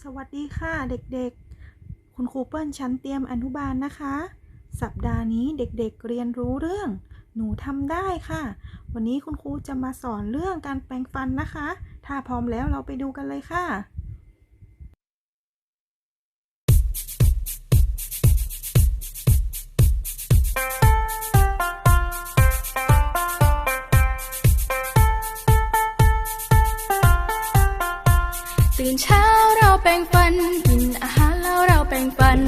สวัสดีค่ะเด็กๆ คุณครูเปิ้ลชั้นเตรียมอนุบาลนะคะ สัปดาห์นี้เด็กๆเรียนรู้เรื่อง หนูทำได้ค่ะ วันนี้คุณครูจะมาสอนเรื่องการแปรงฟันนะคะ ถ้าพร้อมแล้วเราไปดูกันเลยค่ะตื่นเช้า แปรงฟัน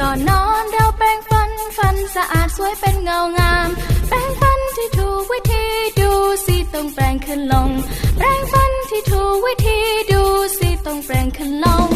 ก่อนนอนเราแปรงฟัน ฟันสะอาดสวยเป็นเงางาม แปรงฟันที่ถูกวิธีดูสิต้องแปรงขึ้นลง แปรงฟันที่ถูกวิธีดูสิต้องแปรงขึ้นลง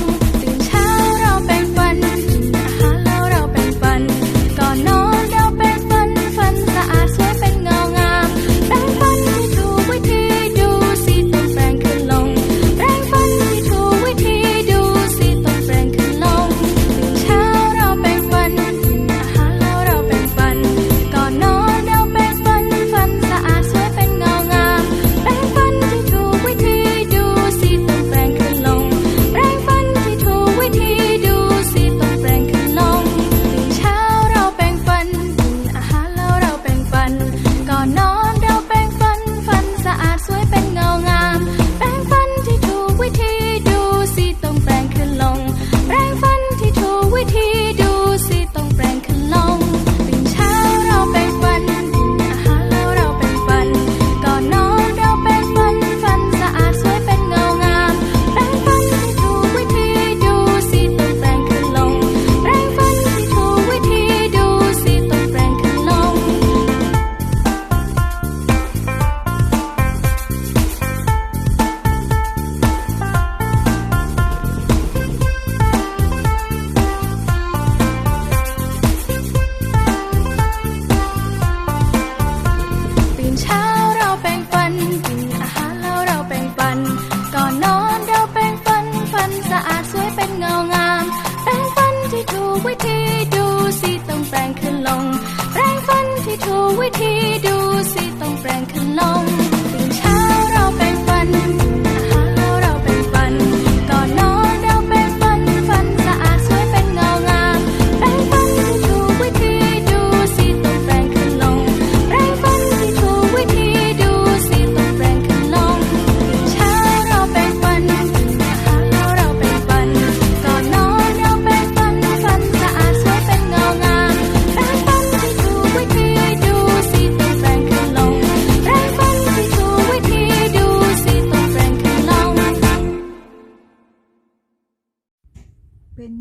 ดูสิต้องแปลงขึ้นลง แปลงฟันที่ถูกวิธีดูสิต้องแปลงขึ้นลง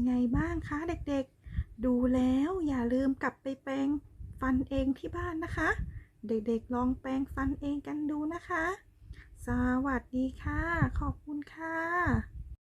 ไงบ้างคะเด็กๆ ดูแล้วอย่าลืมกลับไปแปรงฟันเองที่บ้านนะคะ เด็กๆลองแปรงฟันเองกันดูนะคะ สวัสดีค่ะ ขอบคุณค่ะ